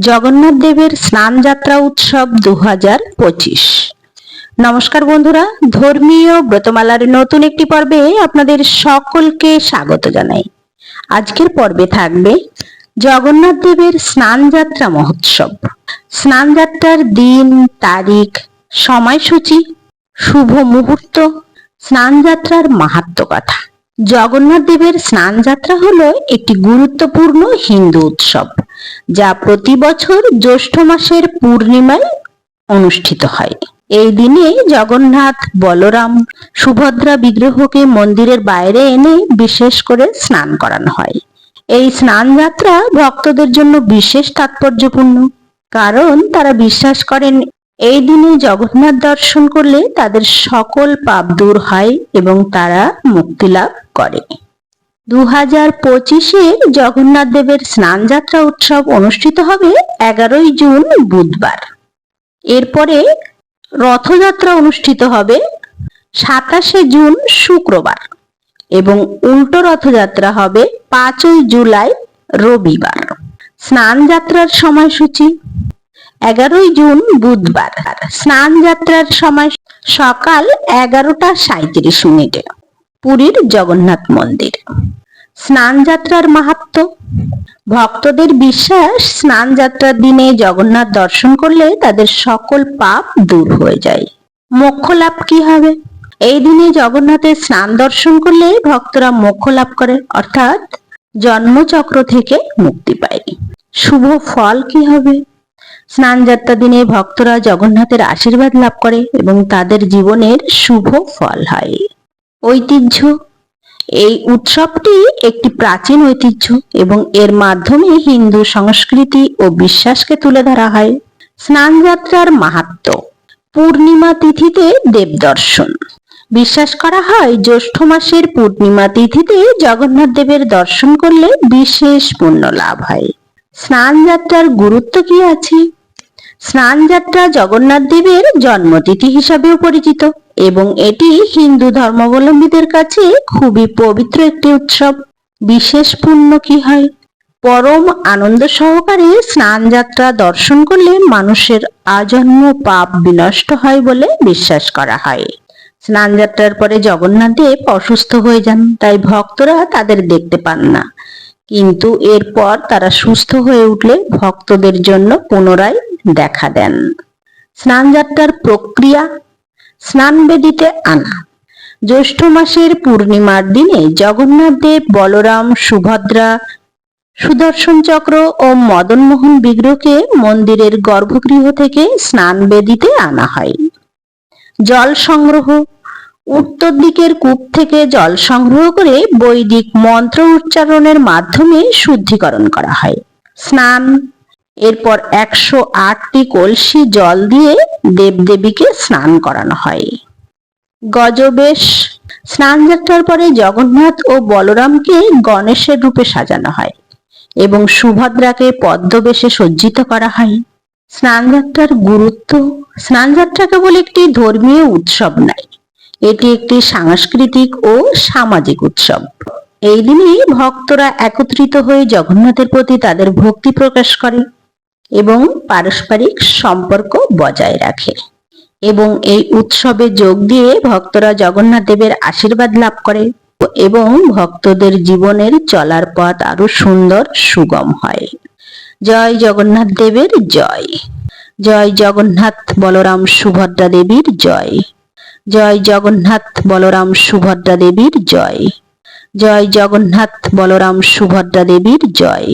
জগন্নাথ দেবের স্নান যাত্রা উৎসব দু হাজার পঁচিশ। নমস্কার বন্ধুরা, ধর্মীয় ব্রতমালার নতুন একটি পর্বে আপনাদের সকলকে স্বাগত জানাই। আজকের পর্বে থাকবে জগন্নাথ দেবের স্নান যাত্রা মহোৎসব। স্নান যাত্রার দিন, তারিখ, সময়সূচি, শুভ মুহূর্ত, স্নান যাত্রার মাহাত্ম কথা। জগন্নাথ দেবের স্নান যাত্রা হলো একটি গুরুত্বপূর্ণ হিন্দু উৎসব, যা প্রতি বছর জ্যৈষ্ঠ মাসের পূর্ণিমায় অনুষ্ঠিত হয়। এই দিনে জগন্নাথ, বলরাম, সুভদ্রা বিগ্রহকে মন্দিরের বাইরে এনে বিশেষ করে স্নান করানো হয়। এই স্নান যাত্রা ভক্তদের জন্য বিশেষ তাৎপর্যপূর্ণ, কারণ তারা বিশ্বাস করেন এই দিনে জগন্নাথ দর্শন করলে তাদের সকল পাপ দূর হয় এবং তারা মুক্তি লাভ করে। দু হাজার পঁচিশে জগন্নাথ দেবের স্নান যাত্রা উৎসব অনুষ্ঠিত হবে এগারোই জুন বুধবার। এরপরে রথযাত্রা অনুষ্ঠিত হবে সাতাশে জুন শুক্রবার এবং উল্টো রথযাত্রা হবে পাঁচই জুলাই রবিবার। স্নান যাত্রার সময়সূচি এগারোই জুন বুধবার। স্নান যাত্রার সময় সকাল এগারোটা সাঁইত্রিশ মিনিটে পুরীর জগন্নাথ মন্দির। স্নান যাত্রার মাহাত্ম ভক্তদের বিশ্বাস, স্নান যাত্রার দিনে জগন্নাথ দর্শন করলে তাদের সকল পাপ দূর হয়ে যায়। মোক্ষ লাভ কি হবে? এই দিনে জগন্নাথের স্নান দর্শন করলে ভক্তরা মোক্ষ লাভ করে, অর্থাৎ জন্মচক্র থেকে মুক্তি পায়। শুভ ফল কি হবে? স্নান যাত্রা দিনে ভক্তরা জগন্নাথের আশীর্বাদ লাভ করে এবং তাদের জীবনের শুভ ফল হয়। ঐতিহ্য। এই উৎসবটি একটি প্রাচীন ঐতিহ্য এবং এর মাধ্যমে হিন্দু সংস্কৃতি ও বিশ্বাসকে তুলে ধরা হয়। স্নান যাত্রার মাহাত্ম। পূর্ণিমা তিথিতে দেব দর্শন। বিশ্বাস করা হয় জ্যৈষ্ঠ মাসের পূর্ণিমা তিথিতে জগন্নাথ দেবের দর্শন করলে বিশেষ পুণ্য লাভ হয়। স্নান যাত্রার গুরুত্ব কি আছে? স্নান যাত্রা জগন্নাথ দেবের জন্মতিথি হিসাবেও পরিচিত এবং এটি হিন্দু ধর্মাবলম্বীদের কাছে খুবই পবিত্র একটি উৎসব। বিশেষ পুণ্য কি হয়? পরম আনন্দ সহকারে স্নান যাত্রা দর্শন করলে মানুষের আজন্ম পাপ বিনষ্ট হয় বলে বিশ্বাস করা হয়। স্নান যাত্রার পরে জগন্নাথ দেব অসুস্থ হয়ে যান, তাই ভক্তরা তাদের দেখতে পান না। কিন্তু এরপর তারা সুস্থ হয়ে উঠলে ভক্তদের জন্য পুনরায় দেখা দেন। স্নান যাত্রার প্রক্রিয়া, স্নান বেদিতে আনা। জ্যৈষ্ঠ মাসের পূর্ণিমার দিনে জগন্নাথ দেব, বলরাম, সুভদ্রা, সুদর্শন চক্র ও মদনমোহন বিগ্রহকে মন্দিরের গর্ভগৃহ থেকে স্নান বেদিতে আনা হয়। জল সংগ্রহ উত্তর দিকের কূপ থেকে জল সংগ্রহ করে বৈদিক মন্ত্র উচ্চারণের মাধ্যমে শুদ্ধিকরণ করা হয়। স্নান, এরপর একশো আটটি কলসি জল দিয়ে দেবদেবীকে স্নান করানো হয়। গজবেশ, স্নান যাত্রার পরে জগন্নাথ ও বলরামকে গণেশের রূপে সাজানো হয় এবং সুভদ্রাকে পদ্মবেশে সজ্জিত করা হয়। স্নান যাত্রার গুরুত্ব, স্নান যাত্রা কেবল একটি ধর্মীয় উৎসব নয় এটি একটি সাংস্কৃতিক ও সামাজিক উৎসব। এই দিনে ভক্তরা একত্রিত হয়ে জগন্নাথের প্রতি তাদের ভক্তি প্রকাশ করে এবং পারস্পরিক সম্পর্ক বজায় রাখে। এবং এই উৎসবে যোগ দিয়ে ভক্তরা জগন্নাথ দেবের আশীর্বাদ লাভ করে এবং ভক্তদের জীবনের চলার পথ আরও সুন্দর, সুগম হয়। জয় জগন্নাথ দেবের জয়। জয় জগন্নাথ বলরাম সুভদ্রা দেবীর জয়। জয় জগন্নাথ বলরাম সুভদ্রা দেবীর জয়। জয় জগন্নাথ বলরাম সুভদ্রা দেবীর জয়।